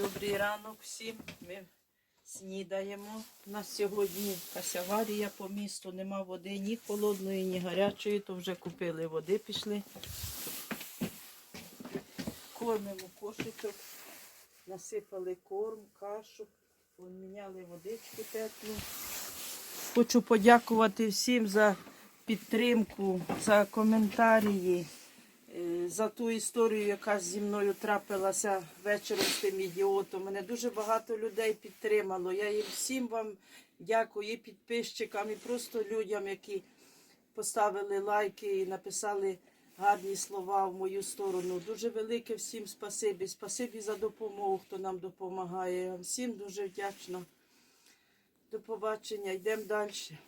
Добрий ранок всім. Ми снідаємо. У нас сьогодні якась аварія по місту, нема води ні холодної, ні гарячої, то вже купили води, пішли. Кормимо кошечок, насипали корм, кашу, поміняли водичку теплу. Хочу подякувати всім за підтримку, за коментарі, за ту історію, яка зі мною трапилася вечором з тим ідіотом. Мене дуже багато людей підтримало. Я їм всім вам дякую, і підписчикам, і просто людям, які поставили лайки і написали гарні слова в мою сторону. Дуже велике всім спасибі. Спасибі за допомогу, хто нам допомагає. Всім дуже вдячна. До побачення. Йдемо далі.